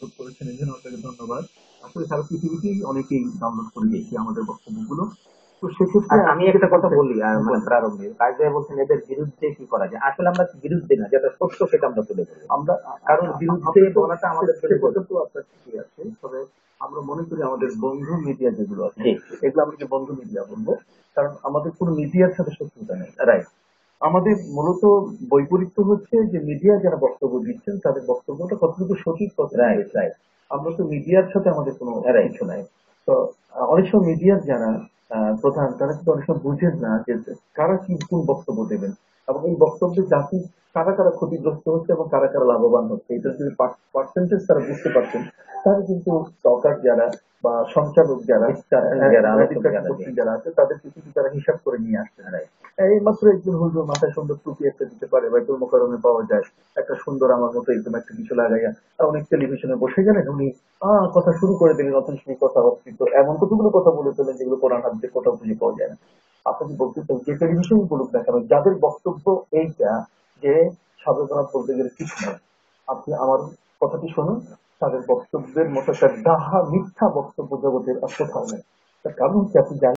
Download করেছেন এই জন্য আপনাকে ধন্যবাদ। আসলে সারা পৃথিবীতেই অনেকেই ডাউনলোড করে দিয়েছি আমাদের বক্তব্যগুলো। তো সেক্ষেত্রে আমি একটা কথা বলি মানে প্রারম্ভে। কায়দায় বলছেন এদের বিরুদ্ধে কি করা যায়? আসলে আমরা বিরুদ্ধে না যেটা সত্য সেটা আমরা তুলে ধরবো। আমরা কারণ বিরুদ্ধে বলাটা আমাদের পর্যন্ত আপনার ঠিকই আছে তবে আমরা মনে করি আমাদের বন্ধু মিডিয়া যেগুলো আছে। এগুলো আমরা বন্ধু মিডিয়া বলব? কারণ আমাদের কোনো মিডিয়ার সাথে শত্রুতা নেই। রাইট। আমাদের মূলত বৈপরীত্য হচ্ছে যে মিডিয়া যারা বক্তব্য দিচ্ছেন তাদের বক্তব্যটা কতটুকু সঠিক কত রাইট রাইট আমরা তো মিডিয়ার সাথে আমাদের কোনো. কিছু নাই। তো অনেক সময় মিডিয়ার যারা আহ, প্রধান তারা কিন্তু অনেক সময় বুঝেন না যে কারা কি কোন বক্তব্য দেবেন। এবং এই বক্তব্যে জাতি কারা কারা ক্ষতিগ্রস্ত হচ্ছে এবং কারা কারা লাভবান হচ্ছে এটা যদি পার্সেন্টেজ তারা বুঝতে পারছেন তাহলে কিন্তু সরকার যারা বা সঞ্চালক যারা যারা, আছে। তাদেরকে কিন্তু তারা হিসাব করে নিয়ে আসতে হয় এই মাত্র একজন হুজুর মাথায় সুন্দর টুপি একটা দিতে পারে বাইতুল মোকারমে পাওয়া যায়। একটা সুন্দর আমার মতো একদম একটা কিছু লাগাইয়া অনেক টেলিভিশনে বসে গেলেন, উনি আহ কথা শুরু করে দিলেন অথচ সেই কথা অস্তিত্ব এমন কতগুলো কথা বলে ফেলেন যেগুলো কোরআন হাতে কোথাও খুঁজে পাওয়া যায় না। আপনি কি বলতে চান যে টেলিভিশন বলুক কেন? যাদের বক্তব্য এইটা যে সাবেকরা বলতে গেলে কিছু না আপনি আমার কথাটি শুনুন, তাদের বক্তব্যের মতো একটা ডাহা মিথ্যা বক্তব্য জগতের আর কোথাও নেই। তার কারণ হচ্ছে আপনি জানেন?